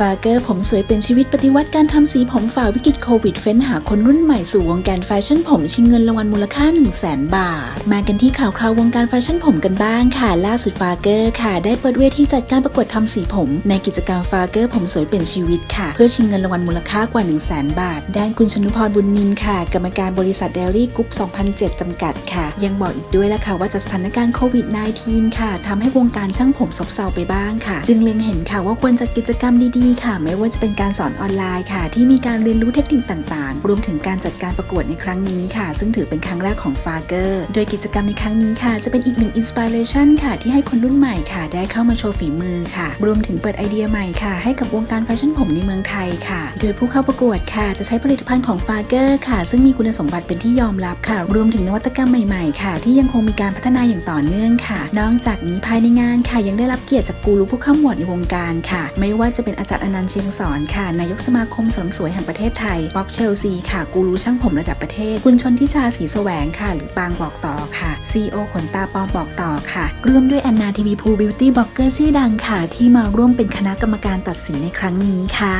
ฟาเกอร์ผมสวยเป็นชีวิตปฏิวัติการทำสีผมฝ่าวิกฤตโควิดเฟ้นหาคนรุ่นใหม่สู่วงการแฟชั่นผมชิงเงินรางวัลมูลค่า 1 0 0 0 0แสนบาท มากันที่ข่าวคราววงการแฟชั่นผมกันบ้างค่ะ ล่าสุดฟาเกอร์ค่ะ ได้เปิดเวทีจัดการประกวดทำสีผม ในกิจกรรมฟาเกอร์ผมสวยเป็นชีวิตค่ะ เพื่อชิงเงินรางวัลมูลค่ากว่า 1 0 0 0 0แสนบาท ด้านคุณชนุพรบุญนินค่ะ กรรมการบริษัทเดลี่กรุ๊ป2007จำกัดค่ะ ยังบอกอีกด้วยละค่ะว่าจากสถานการณ์โควิด -19 ค่ะทำให้วงการช่างผมซบเซาไปบ้างค่ะ จึงเล็งเห็นค่ะว่าควรจัดกิจกรรมดีๆค่ะ ไม่ว่าจะเป็นการสอนออนไลน์ค่ะ ที่มีการเรียนรู้เทคนิคต่างๆ รวมถึงการจัดการประกวดในครั้งนี้ค่ะ ซึ่งถือเป็นครั้งแรกของฟาเกอร์โดยกิจกรรมในครั้งนี้ค่ะ จะเป็นอีกหนึ่งอินสปิเรชันค่ะ ที่ให้คนรุ่นใหม่ค่ะ ได้เข้ามาโชว์ฝีมือค่ะ รวมถึงเปิดไอเดียใหม่ค่ะ ให้กับวงการแฟชั่นผมในเมืองไทยค่ะ โดยผู้เข้าประกวดค่ะ จะใช้ผลิตภัณฑ์ของฟาเกอร์ค่ะ ซึ่งมีคุณสมบัติเป็นที่ยอมรับค่ะ รวมถึงนวัตกรรมใหม่ๆ ค่ะ ที่ยังคงมีการพัฒนาอย่างต่อเนื่องค่ะ นอกจากนี้ภายในงานค่ะยังได้รับเกียรติจากกูรูผู้เข้าหมวดในวงการค่ะ ไม่ว่าจะเป็นอาจารย์อนันต์เชียงสอนค่ะ นายกสมาคมเสริมสวยแห่งประเทศไทยบ็อกเชลซีค่ะ กูรูช่างผมระดับประเทศ คุณชนทิชาสีแสวงค่ะ หรือปางบอกต่อค่ะซีโอขนตาปลอมบอกต่อค่ะ ร่วมด้วยแอนนาทีวีพูบิวตี้บล็อกเกอร์ชื่อดังค่ะ ที่มาร่วมเป็นคณะกรรมการตัดสินในครั้งนี้ค่ะ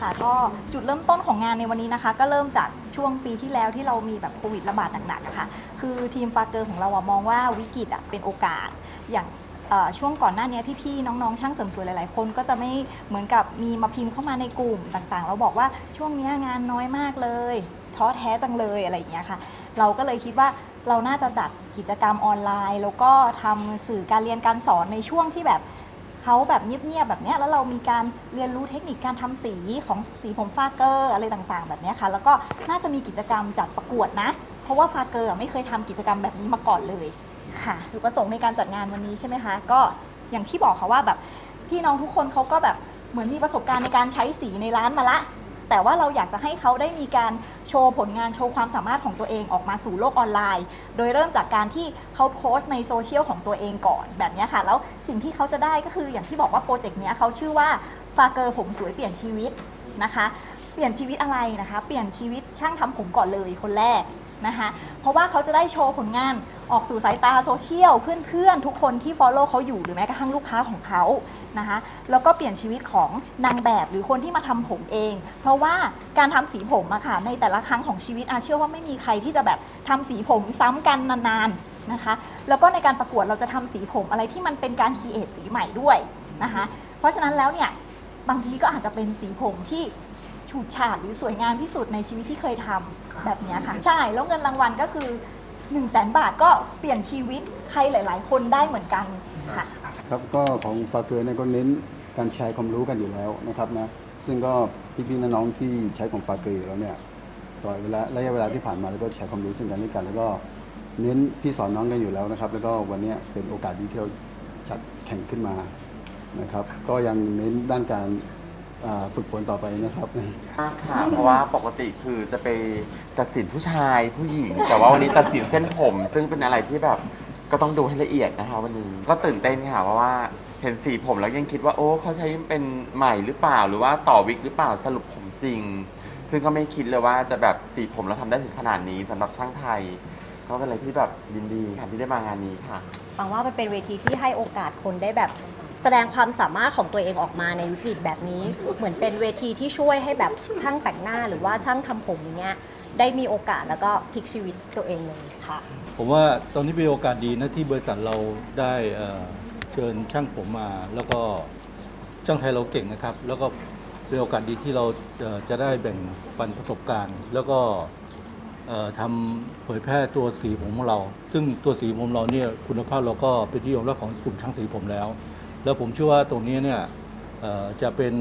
ค่ะก็จุดเริ่มต้นของงานในวันนี้นะคะ ก็เริ่มจากช่วงปีที่แล้วที่เรามีแบบโควิดระบาดหนักๆอะค่ะคือทีมฟาเกอร์ของเราอะมองว่าวิกฤตอะเป็นโอกาสอย่าง ช่วงก่อนหน้านี้พี่ๆน้องๆช่างเสริมสวยหลายๆ คนก็จะไม่เหมือนกับมีมาพิมพ์เข้ามาในกลุ่มต่างๆ เราบอกว่าช่วงนี้งานน้อยมากเลยท้อแท้จังเลยอะไรอย่างเงี้ยค่ะ เราก็เลยคิดว่าเราน่าจะจัดกิจกรรมออนไลน์ แล้วก็ทำสื่อการเรียนการสอนในช่วงที่แบบเขาแบบเงียบๆแบบเนี้ยแล้วเรามีการเรียนรู้เทคนิคการทำสีของสีผมฟาเกอร์อะไรต่างๆ แบบเนี้ยค่ะ แล้วก็น่าจะมีกิจกรรมจัดประกวดนะ เพราะว่าฟาเกอร์ไม่เคยทำกิจกรรมแบบนี้มาก่อนเลย ค่ะจุดประสงค์ในการจัดงานวันนี้ใช่ไหมคะ ก็อย่างที่บอกค่ะว่าแบบพี่น้องทุกคนเขาก็แบบเหมือนมีประสบการณ์ในการใช้สีในร้านมาละ แต่ว่าเราอยากจะให้เขาได้มีการโชว์ผลงานโชว์ความสามารถของตัวเองออกมาสู่โลกออนไลน์ โดยเริ่มจากการที่เขาโพสต์ในโซเชียลของตัวเองก่อนแบบนี้ค่ะ แล้วสิ่งที่เขาจะได้ก็คืออย่างที่บอกว่าโปรเจกต์นี้เขาชื่อว่าฟาเกอร์ผมสวยเปลี่ยนชีวิตนะคะ เปลี่ยนชีวิตอะไรนะคะ เปลี่ยนชีวิตช่างทำผมก่อนเลยคนแรก นะคะเพราะว่าเขาจะได้โชว์ผลงานออกสู่สายตาโซเชียลเพื่อนๆ ทุกคนที่ Follow เขาอยู่หรือแม้กระทั่งลูกค้าของเขานะคะแล้วก็เปลี่ยนชีวิตของนางแบบหรือคนที่มาทำผมเอง เพราะว่าการทำสีผมอะค่ะในแต่ละครั้งของชีวิตอาเชื่อว่าไม่มีใครที่จะแบบทำสีผมซ้ำกันนานๆนะคะแล้วก็ในการประกวดเราจะทำสีผมอะไรที่มันเป็นการคีเอทสีใหม่ด้วยนะคะเพราะฉะนั้นแล้วเนี่ยบางทีก็อาจจะเป็นสีผมที่ ฉูดฉาดหรือสวยงามที่สุดในชีวิตที่เคยทำแบบเนี้ยค่ะ ใช่ แล้วเงินรางวัลก็คือ1นึ่งแสนบาทก็เปลี่ยนชีวิตใครหลาย ๆ คนได้เหมือนกันค่ะ ครับก็ของฟาเกอร์เนี่ยก็เน้นการแชร์ความรู้กันอยู่แล้วนะครับนะซึ่งก็พี่ๆน้องๆที่ใช้ของฟาเกอร์อยู่แล้วเนี่ยตลอดเวลาระยะเวลาที่ผ่านมาแล้วก็แชร์ความรู้ซึ่งกันและกัน แล้วก็เน้นพี่สอนน้องกันอยู่แล้วนะครับ แล้วก็วันเนี้ยเป็นโอกาสดีที่เราจัดแข่งขึ้นมานะครับ ก็ยังเน้นด้านการ อ่าฝึกฝนต่อไปนะครับ มากค่ะ เพราะว่าปกติคือจะไปตัดสินผู้ชายผู้หญิง แต่ว่าวันนี้ตัดสินเส้นผม ซึ่งเป็นอะไรที่แบบก็ต้องดูให้ละเอียดนะคะ วันนี้ก็ตื่นเต้นค่ะเพราะว่าเห็นสีผมแล้วยังคิดว่าโอ้เขาใช้เป็นใหม่หรือเปล่า หรือว่าต่อวิกหรือเปล่าสรุปผมจริง ซึ่งก็ไม่คิดเลยว่าจะแบบสีผมเราทำได้ถึงขนาดนี้สำหรับช่างไทยก็เป็นอะไรที่แบบยินดีค่ะที่ได้มางานนี้ค่ะฟังว่ามันเป็นเวทีที่ให้โอกาสคนได้แบบ แสดงความสามารถของตัวเองออกมาในวิกฤตแบบนี้ เหมือนเป็นเวทีที่ช่วยให้แบบช่างแต่งหน้าหรือว่าช่างทำผมอย่างเงี้ยได้มีโอกาสแล้วก็พลิกชีวิตตัวเองเลยค่ะผมว่าตอนนี้เป็นโอกาสดีนะที่บริษัทเราได้เออเชิญช่างผมมา แล้วก็ช่างไทยเราเก่งนะครับ แล้วก็เป็นโอกาสดีที่เราจะได้แบ่งปันประสบการณ์ แล้วก็ทำเผยแพร่ตัวสีผมของเรา ซึ่งตัวสีผมเราเนี่ยคุณภาพเราก็เป็นที่ยอมรับของกลุ่มช่างสีผมแล้ว แล้วผมเชื่อว่าตรงนี้เนี่ยจะเป็น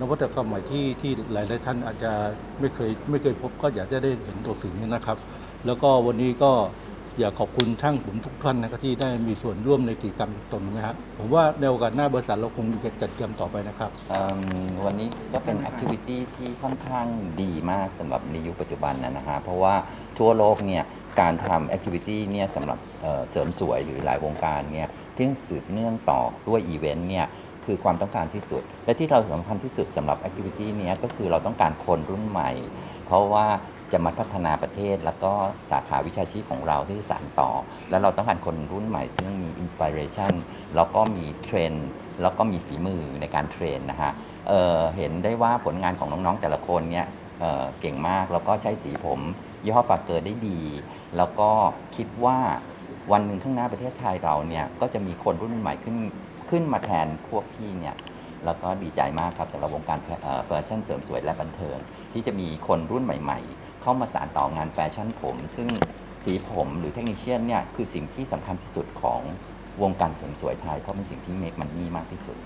นวัตกรรมใหม่ที่ที่หลายๆท่านอาจจะไม่เคยไม่เคยพบก็อยากจะได้เห็นตัวสีนี้นะครับ แล้วก็วันนี้ก็ อยากขอบคุณช่างผมทุกท่านนะครับที่ได้มีส่วนร่วมในกิจกรรมตรงนี้นะครับผมว่าในโอกาสหน้าบริษัทเราคงมีการจัดกิจกรรมต่อไปนะครับเอิ่มวันนี้ก็เป็นแอคทิวิตี้ที่ค่อนข้างดีมากสำหรับในยุคปัจจุบันนะนะฮะเพราะว่าทั่วโลกเนี่ยการทำแอคทิวิตี้เนี่ยสำหรับเอ่อเสริมสวยหรือหลายวงการเนี่ยที่สืบเนื่องต่อด้วยอีเวนต์เนี่ยคือความต้องการที่สุด และที่เราสำคัญที่สุดสำหรับแอคทิวิตี้เนี้ยก็คือเราต้องการคนรุ่นใหม่ เพราะว่า จะมาพัฒนาประเทศ แล้วก็สาขาวิชาชีพของเราที่สานต่อ แล้วเราต้องการคนรุ่นใหม่ ซึ่งมีอินสปิเรชันแล้วก็มีเทรนด์แล้วก็มีฝีมือในการเทรนนะฮะเเห็นได้ว่าผลงานของน้องๆแต่ละคนเนี่ยเเก่งมากแล้วก็ใช้สีผมยี่ห้อฟาเกอร์ได้ดี แล้วก็คิดว่าวันหนึ่งข้างหน้าประเทศไทยเราเนี่ยก็จะมีคนรุ่นใหม่ขึ้นขึ้นมาแทนพวกพี่เนี่ยแล้วก็ดีใจมากครับสำหรับวงการแฟเอ่อแฟชั่นเสริมสวยและบันเทิงที่จะมีคนรุ่นใหม่ ๆ เข้ามาสานต่องานแฟชั่นผม ซึ่งสีผมหรือเทคนิคเชียนเนี่ยคือสิ่งที่สำคัญที่สุดของวงการเสริมสวยไทย เพราะเป็นสิ่งที่เมคมันนี่มากที่สุด